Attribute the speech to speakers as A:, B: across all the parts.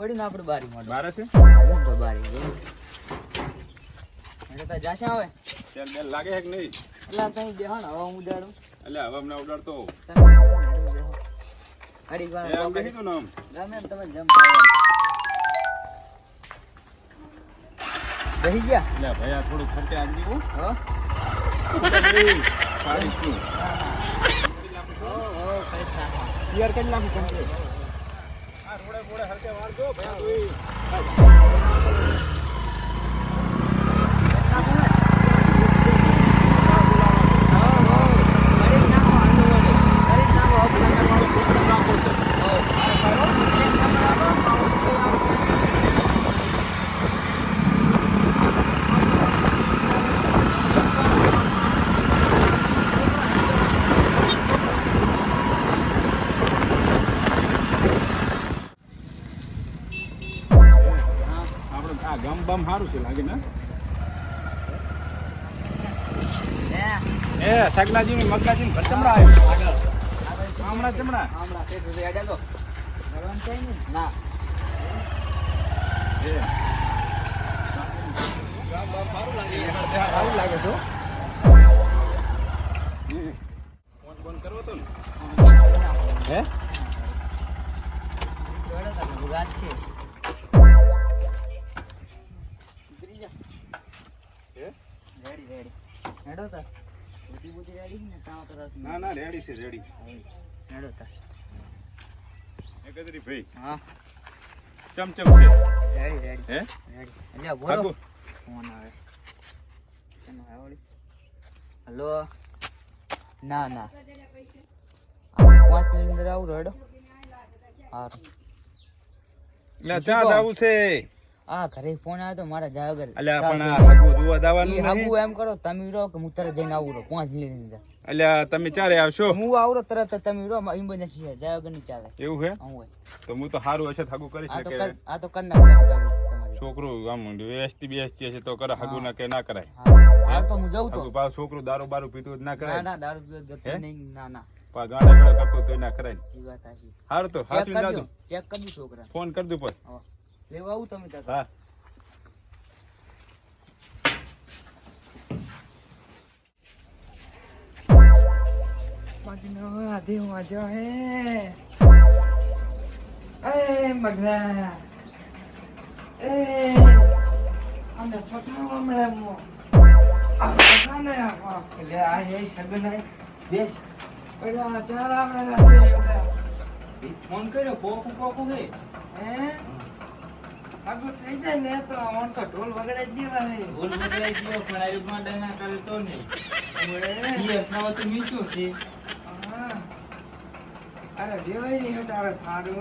A: પડી ને આપણે બારી માં
B: બારે છે?
A: હું તો બારી જોઉં. એટલે તો જાશે આવે
B: તેલ બેલ લાગે છે કે નહીં?
A: એટલે આ તઈ બેહો ને હવા હું ઉડાડું.
B: એટલે હવે અમને ઉડાડતો
A: તમે હેડું બેહો. ઘડીક વાર
B: એ આમ
A: પકડી-
B: બેસી તું ને આમ.
A: ગમે એમ તમે જમતા હોય એમ. બેસી ગયા?
B: એટલે ભાઈ આ થોડું ખર્ચે આપી દીધું.
A: હો?
B: સાડી શું
A: હો હો. કઈ નાખો.
B: તૈયાર કરી નાખું complete. આ રોડે બોડે હરકે વાળજો ભાઈ આ ગામ બામ સારું છે લાગે ને? એ સગનાજી મગનાજી ઘર ચમડા આવ્યું હમણાં ચમડા.
A: ના
B: એ. ગમ બમ સારું લાગે સારું લાગે તો.
A: રેડી ને તાવ
B: ના ના રેડી છે રેડી
A: હેડો તાર.
B: એ ભાઈ.
A: હા.
B: ચમ છે?
A: રેડી રેડી
B: હે?
A: રેડી અલ્યા બોલો. ફોન આવે. કેનો આવે હેલો? ના ના. પાંચ મિનિટ અંદર આવું હેડો. હા
B: એટલે ચા આવું છે.
A: આ ઘરે ફોન આવ્યો તો મારા જાય વગર
B: અલ્યા પણ આ. દુવા દાવાનું
A: નહીં હાગુ એમ કરો તમે રહો કે હું તરત જઈને આવું રહો પાંચ લઈ ની અંદર.
B: અલ્યા તમે ચારે આવશો?
A: હું આવડો તરત તમે રહો ઇમરજન્સી છે જાય વગર ચાલે.
B: એવું છે?
A: હું
B: તો હું તો સારું હશે હાગુ કરી
A: આ
B: ને
A: તો
B: કે
A: કર આ તો કર ના
B: છોકરો આમ વેસ્તી બેસતી હશે તો કરે હાગુ ના કે ના કરાય.
A: હાલ તો હું જાઉં તો.
B: હાગુ છોકરો દારૂ બારૂ પીતું ના
A: ના
B: કરાય.
A: ના દારૂ પીવો નહીં ના ના.
B: પા ગાડા કરતો તો ના કરાય.
A: એ વાત સાચી.
B: સારું તો
A: ચેક
B: હાચવીને જાજો
A: ચેક કરજો છોકરા.
B: ફોન કરી દઉં પર
A: હા. લેવા આવું તમે તાર.
B: હા.
C: મગનો આધી મજો હે. એ મગના. એ. અને પઠાવા મળે મો આ પઠાને આ લે આ હે સગન હે બેસ. ઓલા ચાર આવેલા છે
A: ફોન કર્યો પોકું પોકું હે?
C: હે? આગળ થઈ જાય ને તો ઓન તો ઢોલ વગડે જ દેવા હે
A: બોલ બગડાઈ ગયો પણ કરે તો નહીં. અપનાવા તો મીઠું છે.
C: અરે દેવાયની હટાવે થારું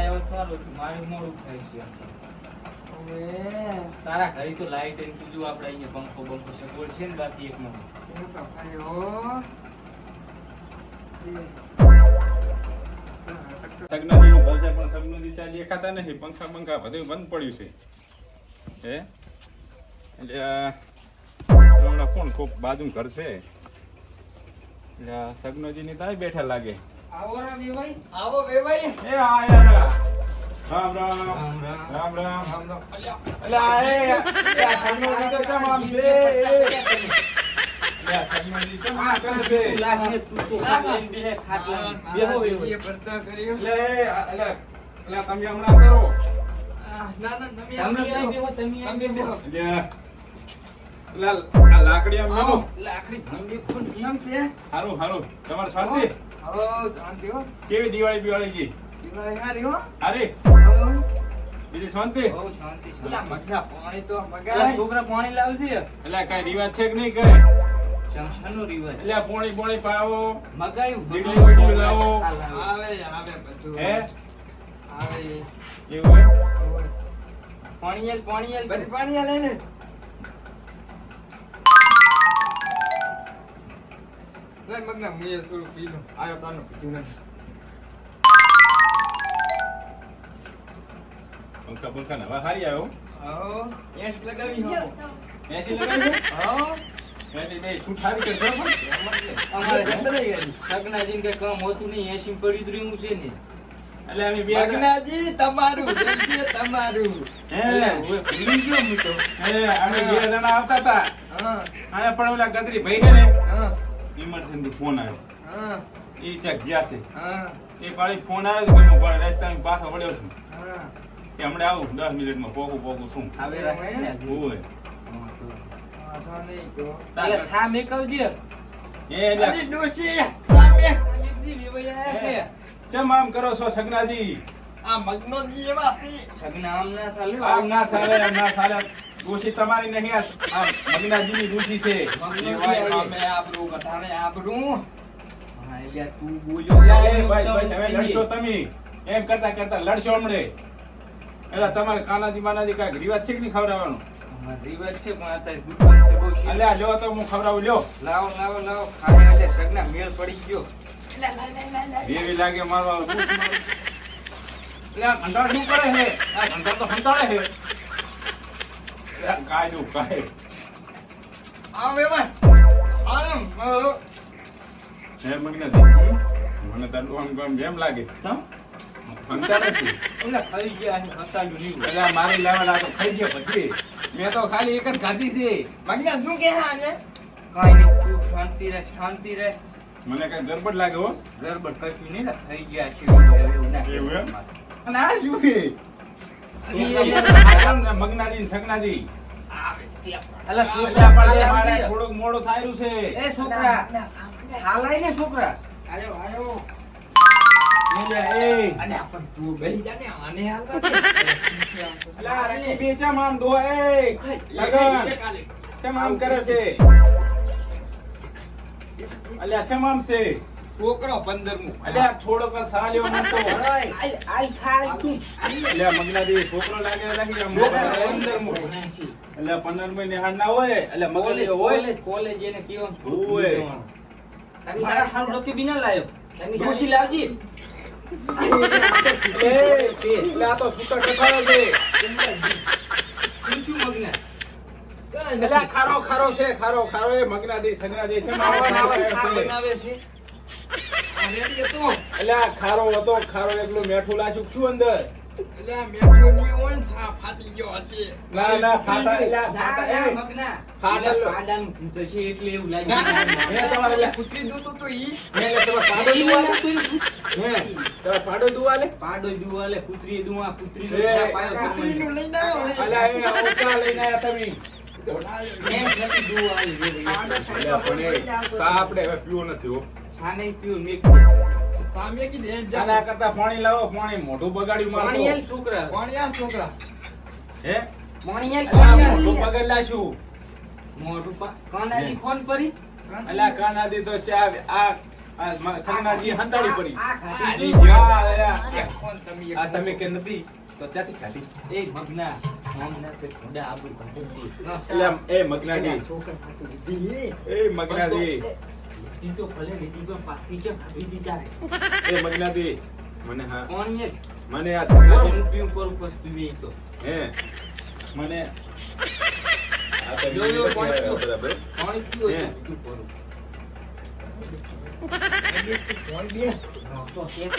A: એવો સારો છે મોડું થાય છે તારા ઘરે તો લાઈટ એમ આપણે અહીંયા પંખો બંખો સગવડ છે ને બાકી એક
C: તો ખરો
B: સગનાજી નું ભલતે પણ સગનાજી ત્યાં દેખાતા નથી પંખા પંખા બધું બંધ પડ્યું છે. હે? એટલે હમણાં કોણ કોક બાજુ ઘર છે? એટલે આ ની તાય બેઠા લાગે.
C: આવો રામ વેવાઈ આવો વેવાઈ.
B: એ આયા રામ રામ. રામ
A: રામ. રામ.
B: રામ. રામ
C: અલ્યા
B: અલ્યા એ આ સગનોજી તો કેમ આમ છે? હારું તમારે શાંતિ કેવી દિવાળી દિવાળી
C: જી
B: અરે બીજી શાંતિ
A: શાંતિ
C: પાણી તો
A: છોકરા પાણી લાવજે
B: એટલે કઈ રિવાજ છે કે નહીં કરે
A: જંક્શનનો રિવાજ
B: એટલે પોણી પોણી પાવો
A: મગાયું.
B: દીકરી બીકરી લાવો.
C: આવે આવે બધું.
B: હે?
C: આવે.
B: એવું પાણીયલ
A: પાણી આલ પાણી આલ
C: બધી પાણીયલ આલે ને. લે મગના મુએ થોડું પી લો આયો તાનો પીધું નથી.
B: પંખા પંખા નવા હારી આવ્યો.
C: આવો એસ લગાવી હો
B: એસી લગાવી હે
A: હું.
B: પણ ઇમરજન્સી ફોન આવ્યો.
C: હા.
B: એ ત્યાં ગયા છે.
C: હા.
B: એ પાડી ફોન આવ્યો તો કે હું પાછો વળ્યો છું. હમણાં આવું દસ મિનિટમાં પોગું પોકું શું?
A: હવે. એટલે સામે કહું
B: એ
C: ડોશી સામે.
A: છે
B: ચમ આમ કરો છો સગનાજી?
C: આ મગનોજી એવા છે.
A: સગના આમ ના ચાલ્યું,
B: આમ ના ચાલે આમ ના ચાલે દોષી તમારી નહીં આ મગનાજીની દોષી છે.
C: આબરૂ ગધાણે આબરૂ.
A: હા, એટલે તું બોલ્યો.
B: એ ભાઈ બસ હવે લડશો તમે. એમ કરતા કરતા લડશો હમણે. એટલે તમારે કાનાજી માનાજી કાંઈક રિવાજ છે કે નહીં ખવડાવવાનો?
A: રિવાજ છે પણ અત્યારે દુકાન છે બહુ છે.
B: એટલે લ્યો તો હું ખવડાવું લ્યો.
A: લાવો લાવો લાવો. ખાને એટલે સગના મેળ પડી ગયો.
B: એવી લાગે મારો આ. એટલે ઘંટાળ શું કરે છે? આ ઘંટાળ તો સંતાડે છે. આ કાયદો કાય
C: આમ અ,
B: હે મગનાજી મને તારું આમ કેમ લાગે? સંતાડે છે
A: ખાઈ ગયા હસાયું નહીં.
B: એટલે મારી લેવલ આ તો ખાઈ ગયા પછી મેં તો ખાલી એક જ ખાધી છે.
C: મગના શું કે આને?
A: કાંઈ નહીં, શાંતિ રહે શાંતિ રહે.
B: મને કઈ ગરબડ લાગે હો.
A: ગરબડ કશું નહીં ને થઈ ગયા છે એવું
B: એમ? અને આ શું છે? મગનાજી ને સગનાજી
A: અલા છોકરા
B: મારે થોડુંક મોડું છે.
A: એ છોકરા હાલાય ને છોકરા.
C: આયો આયો.
B: અલ્યા થોડોક સાલ્યો અલ્યા છોકરો પંદર મહિને હાડ ના હોય એટલે
A: કોલેજ
B: હોય.
A: કોલેજ એને કેવો
B: હોય.
A: તમે મારા હાલ રોકી બી ના લાયો. ડોશી લાવજી.
B: એ, ખારો ખારો છે ખારો ખારો એ મગના સગનાજી ચમ આવા ના આવે
A: ખા
B: છે.
A: બનાવે છે
C: હતો.
B: એટલે આ ખારો હતો, ખારો એકલું મેઠું
C: લાચુક છું અંદર
B: હે. હે, પાડો હે,
A: દુવાલે કૂતરી દુવા કૂતરી
C: લઈને આવ્યો હે.
B: લઈને તમે? આપણે હવે પીવો નથી હો.
A: સાને પીવું મેં
C: સામે કીધું એમ જા.
B: આના કરતા પાણી લાવો પાણી મોઢું બગાડ્યું મારું
A: પાણી
B: તો.
A: છોકરા.
C: કોણ યાર છોકરા?
B: હે?
A: પાણી આલ પાણી
B: મોઢું
A: આલ
B: બગાડ
A: મોઢું પા કાનાજી ખોન પરી?
B: અલ્યા કાનાદી તો ચા આ આ હંતાડી પડી
A: આ
C: તમે?
B: કે નથી? તો ત્યાંથી ખાલી
A: એ મગના મગના છે.
B: એ મગનાજી.
C: છોકરા ખાતું દીધી.
B: એ મગનાજી.
A: ઈ તો ભલે લીધી પણ પાછી કેમ ખાધી દીધા રે
B: એ મગનાજી મને હા
A: કોણ આલ.
B: મને આ સગનાજી
A: પીઉ કરું પછી પીવે તો
B: હે મને આ તો
A: જો, જો, કોણ પીઉ
B: બરાબર
A: કોણ પીઉ
B: હે.
A: પીઉ પીવું કરું
C: કોણ બે?
A: તો પણ.